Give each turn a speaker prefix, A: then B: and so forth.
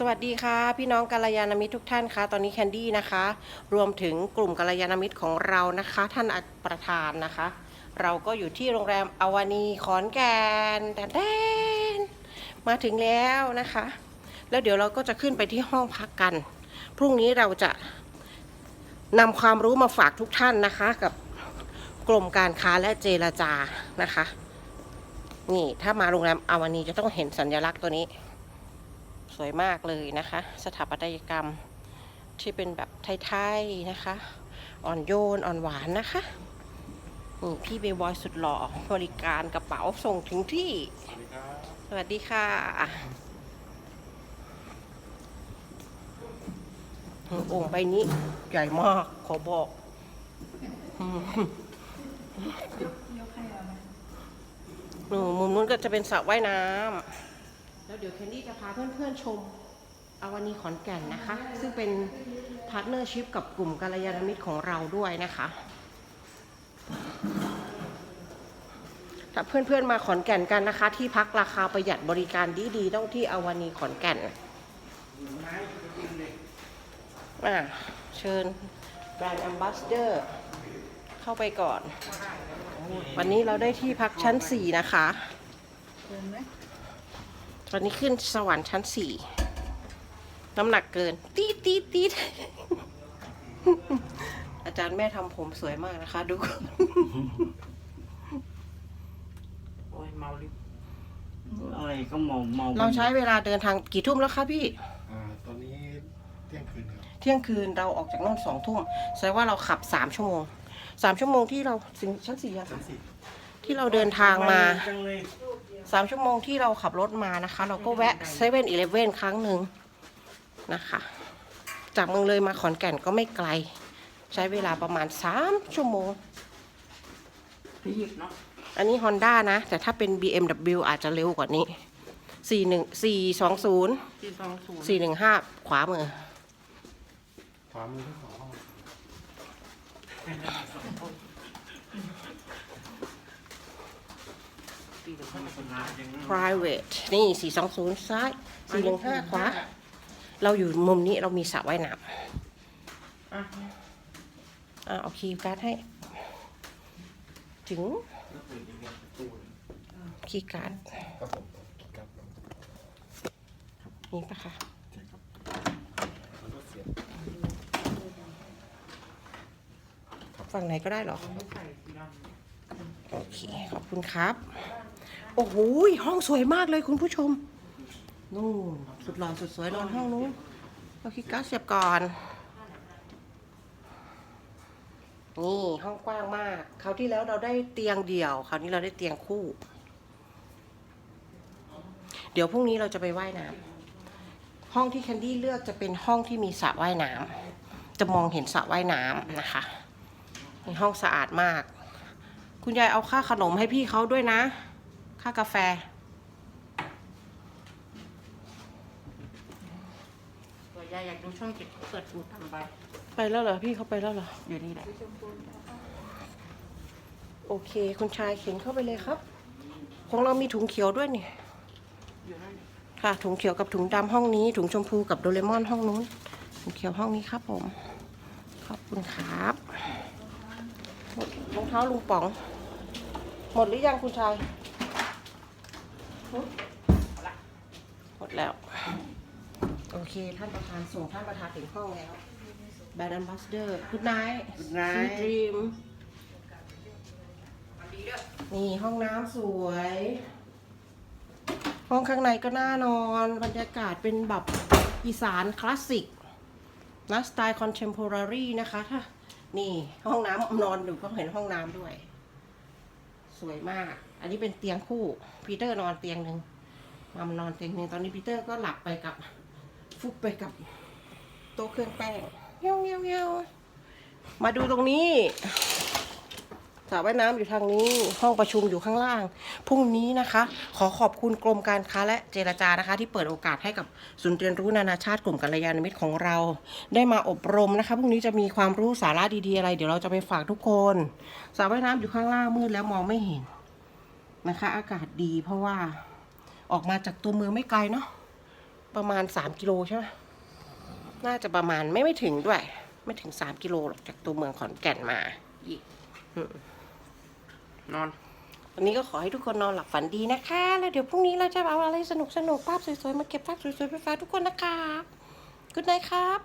A: สวัสดีค่ะ พี่น้องกัลยาณมิตรทุกท่านคะตอนนี้แคนดี้นะคะ รวมถึงกลุ่มกัลยาณมิตรของเรานะคะ ท่านประธานนะคะ เราก็อยู่ที่โรงแรมอวานีขอนแก่นแต่แดนมาถึงแล้วนะคะ แล้วเดี๋ยวเราก็จะขึ้นไปที่ห้องพักกัน พรุ่งนี้เราจะนำความรู้มาฝากทุกท่านนะคะ กับกรมการค้าและเจรจานะคะ นี่ถ้ามาโรงแรมอวานีจะต้องเห็นสัญลักษณ์ตัวนี้ สวยมากเลยนะคะ สถาปัตยกรรมที่เป็นแบบไทยๆนะคะ อ่อนโยนอ่อนหวานนะคะนี่พี่เบย์บอยสุดหล่อบริการกระเป๋าส่งถึงที่ สวัสดีค่ะ โอ่งใบนี้ใหญ่มาก ขอบอกอืมหนูมุมนู้นก็จะเป็นสระว่ายน้ำแล้ว เดี๋ยวแคนดี้จะพาเพื่อนๆชมอวานีขอนแก่นนะคะ ซึ่งเป็นพาร์ทเนอร์ชิพกับกลุ่มกัลยาณมิตรของเราด้วยนะคะ ถ้าเพื่อนๆมาขอนแก่นกันนะคะ ที่พักราคาประหยัดบริการดีๆ ต้องที่อวานีขอนแก่นอะเชิญแบรนด์ a อ b บ s สเดอร์เข้าไปก่อน วันนี้เราได้ที่พักชั้น 4 นะคะ ตอนนี้ขึ้นสวรรค์ชั้นสี่น้ำหนักเกิน ตีดตีดตีดอาจารย์แม่ทำผมสวยมากนะคะ ดู
B: โอ้ยเมาลิอะไรก็เมาเมา
A: เราใช้เวลาเดินทางกี่ทุ่มแล้วคะพี่
C: อ่าตอนนี้เที่ยงคืนครับ
A: เที่ยงคืนเราออกจากโน่นสองทุ่มแสดงว่าเราขับสามชั่วโมงสามชั่วโมงที่เราถึงชั้นสี่อะ
C: ชั้นสี่
A: ที่เราเดินทางมา
B: จังเลย
A: สามชั่วโมงที่เราขับรถมานะคะ เราก็แวะเซเว่นอีเลฟเว่นครั้งหนึ่งนะคะ จากเมืองเลยมาขอนแก่นก็ไม่ไกล ใช้เวลาประมาณสามชั่วโมง
B: พี่หยิบเนาะ
A: อันนี้ Honda นะ แต่ถ้าเป็น BMW อาจจะเร็วกว่านี้ 41 420
B: ที่สองศูนย์
A: 415 ขวามือ
C: ขวามือทั้งสองห้อง
B: ที่จะเข้าคนงานยัง
A: private นี่ 420 ซ้าย 415 ขวา เราอยู่มุมนี้เรามีสระว่ายน้
B: อะำ
A: อะเอาคีย์การ์ดให้ ถึงคีย์การ์ด
C: ครับผมครับ
A: นี่ปะคะ
C: ใช่ครับแล้วก็เสียบ
A: ฝั่งไหนก็ได้เหรอ
B: ไม่ใส่สีด
A: โอเค ขอบคุณครับ โอ้โหห้องสวยมากเลยคุณผู้ชมนู่นสุดหล่อสุดสวยนอนห้องนู้นเอาคีย์กาเสียบก่อนนี่ห้องกว้างมากคราวที่แล้วเราได้เตียงเดี่ยว คราวนี้เราได้เตียงคู่ เดี๋ยวพรุ่งนี้เราจะไปว่ายน้ำห้องที่แคนดี้เลือกจะเป็นห้องที่มีสระว่ายน้ำจะมองเห็นสระว่ายน้ำนะคะห้องสะอาดมาก คุณยายเอาค่าขนมให้พี่เขาด้วยนะ ค่ากาแฟำ
B: ตัวยายอยากดูช่องเจ็ดเปิดฟูดทำไป
A: ไปแล้วเหรอ พี่เขาไปแล้วเหรอ
B: อยู่นี่แหละ
A: โอเค คุณชายเข็นเข้าไปเลยครับ ของเรามีถุงเขียวด้วยนี่
B: อยู่นั่น
A: ค่ะ ถุงเขียวกับถุงดำห้องนี้ ถุงชมพูกับโดเรมอนห้องนู้น ถุงเขียวห้องนี้ครับผม ขอบคุณครับหมดรองเท้าลุงป๋อง หมดหรือยังคุณชาย หึหมดแล้ว โอเค ท่านประธานส่งท่านประธานถึงห้องแล้วแบรนด์ a มบ s สเดอร์คุณนาย
B: นาย
A: ดรีมนี่ห้องน้ำสวย ห้องข้างในก็น่านอน บรรยากาศเป็นแบบอีสานคลาสสิกนะสไตล์คอนเทม p o r a r y นะคะถ้านี่ห้องน้ำนอนอยู่ก็เห็นห้องน้ำด้วย สวยมาก อันนี้เป็นเตียงคู่ พีเตอร์นอนเตียงหนึ่งมามนอนเตียงหนึ่งตอนนี้พีเตอร์ก็หลับไปกับ ฟุบไปกับโต๊ะเครื่องแป้งเงี้ยวเงี้ยวเงี้ยวมาดูตรงนี้ สระว่ายน้ำอยู่ทางนี้ ห้องประชุมอยู่ข้างล่าง พรุ่งนี้นะคะ ขอขอบคุณกรมการค้าและเจรจานะคะ ที่เปิดโอกาสให้กับศูนย์เรียนรู้นานาชาติกลุ่มกัลยาณมิตรของเรา ได้มาอบรมนะคะพรุ่งนี้จะมีความรู้สาระดีๆอะไร เดี๋ยวเราจะไปฝากทุกคนสระว่ายน้ำอยู่ข้างล่างมืดแล้วมองไม่เห็นนะคะ อากาศดีเพราะว่าออกมาจากตัวเมืองไม่ไกลเนาะประมาณสามกิโลใช่ไหมน่าจะประมาณไม่ไม่ถึงด้วย ไม่ถึงสามกิโลหรอกจากตัวเมืองขอนแก่นมาอีกอืม นอน วันนี้ก็ขอให้ทุกคนนอนหลับฝันดีนะคะ แล้วเดี๋ยวพรุ่งนี้เราจะเอาอะไรสนุกสนุกภาพสวยๆ มาเก็บภาพสวยๆไปฝากทุกคนนะครับกุดไนครับ